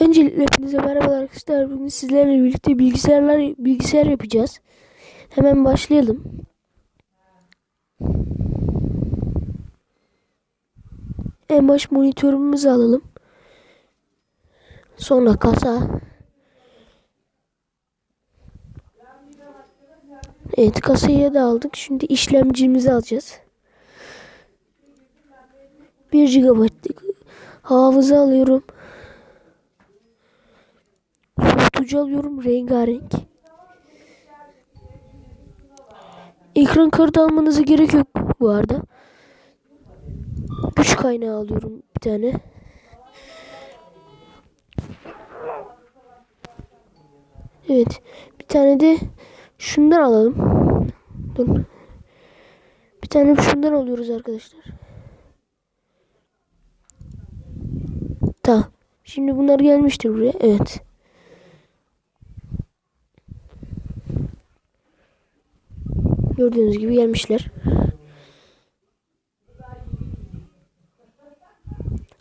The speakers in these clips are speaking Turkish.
Öncelikle hepinize merhaba arkadaşlar. Bugün sizlerle birlikte bilgisayarlar bilgisayar yapacağız. Hemen başlayalım. En baş monitörümüzü alalım. Sonra kasa. Evet kasayı da aldık. Şimdi işlemcimizi alacağız. 1 GB'lık hafıza alıyorum. Soğutucu alıyorum rengarenk. Ekran kartı almanıza gerek yok bu arada. Güç kaynağı alıyorum bir tane. Evet. Bir tane de şundan alalım. Dur. Bir tane şundan alıyoruz arkadaşlar. Tamam. Şimdi bunlar gelmiştir buraya. Evet. Gördüğünüz gibi gelmişler.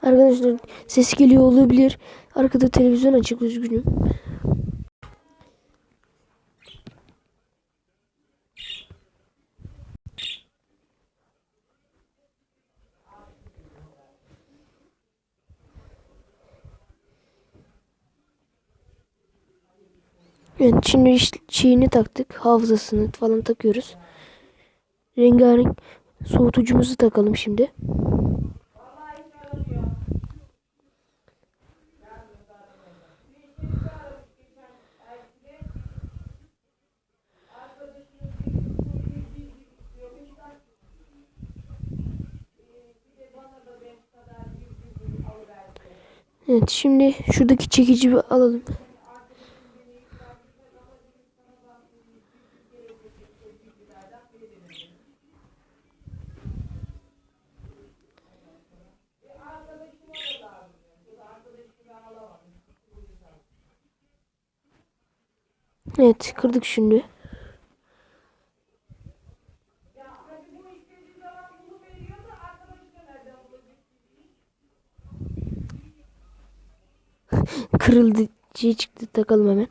Arkadaşlar ses geliyor olabilir. Arkada televizyon açık üzgünüm. Evet şimdi şeyini taktık. Hafızasını falan takıyoruz. Rengarenk soğutucumuzu takalım şimdi. Evet şimdi şuradaki çekici bir alalım. Evet kırdık şimdi. Kırıldı şey çıktı takalım hemen.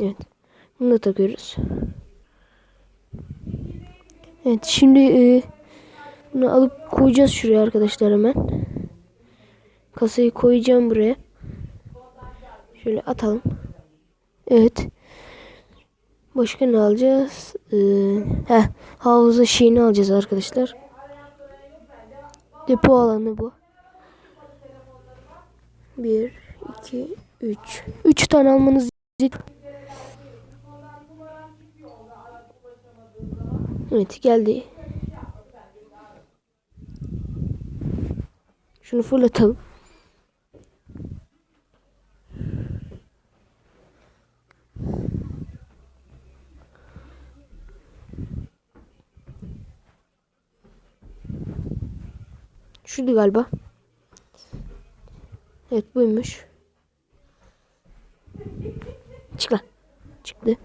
Evet. Bunu da takıyoruz. Evet şimdi e, bunu alıp koyacağız şuraya arkadaşlar hemen. Kasayı koyacağım buraya. Şöyle atalım. Evet. Başka ne alacağız? Ee, heh, havuzda şeyini alacağız arkadaşlar. Depo alanı bu. 1, 2, 3. 3 tane almanız Evet geldi. Şunu fırlatalım. Şuydu galiba. Evet buymuş. Çık lan. Çıktı.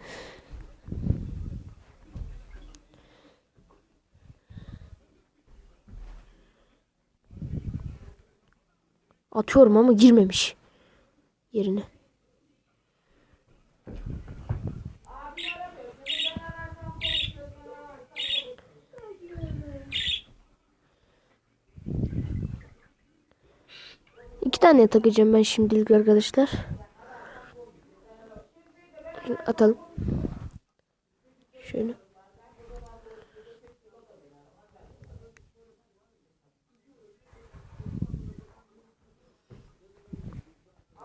Atıyorum ama girmemiş. Yerine. İki tane takacağım ben şimdilik arkadaşlar. Atalım. Şöyle.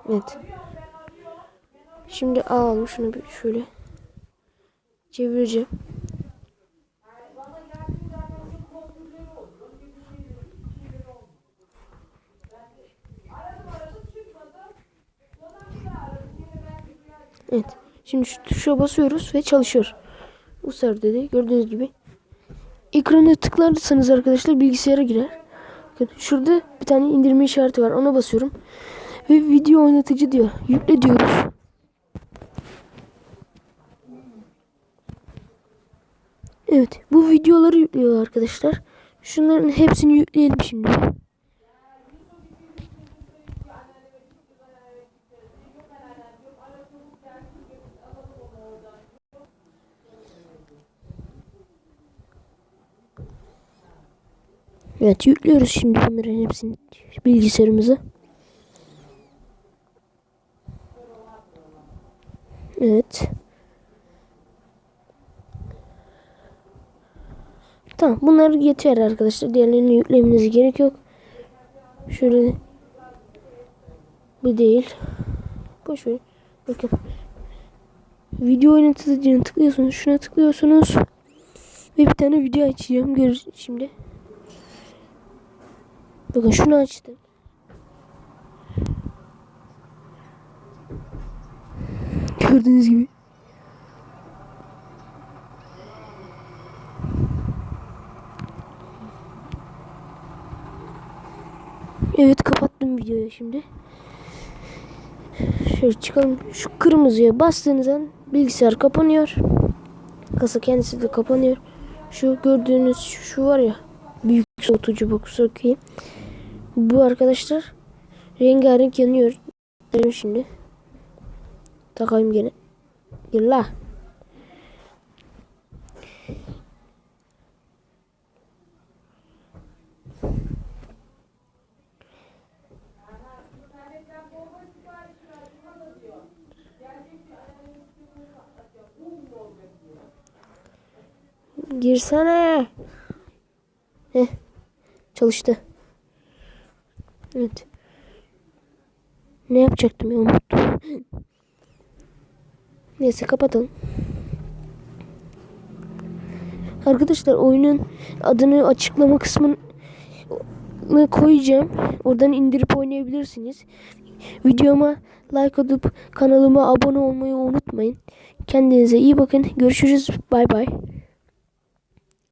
Evet. Şimdi alalım şunu bir şöyle. Çevireceğim. Evet. Şimdi şu tuşa basıyoruz ve çalışıyor. Bu sefer dedi. Gördüğünüz gibi. Ekranı tıklarsanız arkadaşlar bilgisayara girer. Şurada bir tane indirme işareti var. Ona basıyorum. Ve video oynatıcı diyor. Yükle diyoruz. Evet. Bu videoları yüklüyor arkadaşlar. Şunların hepsini yükleyelim şimdi. Evet yüklüyoruz şimdi bunların hepsini bilgisayarımıza. Evet. Tamam bunlar yeter arkadaşlar. Diğerlerini yüklemenize gerek yok. Şöyle bu değil. Boş ver. Bakın. Video oynatıcıya tıklıyorsunuz. Şuna tıklıyorsunuz. Ve bir tane video açacağım. Gör şimdi. Bakın şunu açtım. Gördüğünüz gibi. Evet kapattım videoyu şimdi. Şöyle çıkalım. Şu kırmızıya bastığınız an bilgisayar kapanıyor. Kasa kendisi de kapanıyor. Şu gördüğünüz şu var ya büyük soğutucu box okey. Bu arkadaşlar rengarenk yanıyor. Derim şimdi. Takayım gene. Gel la. Girsene. Heh. Çalıştı. Evet. Ne yapacaktım ya unuttum. Neyse kapatalım. Arkadaşlar oyunun adını açıklama kısmını koyacağım. Oradan indirip oynayabilirsiniz. Videoma like atıp kanalıma abone olmayı unutmayın. Kendinize iyi bakın. Görüşürüz. Bay bay.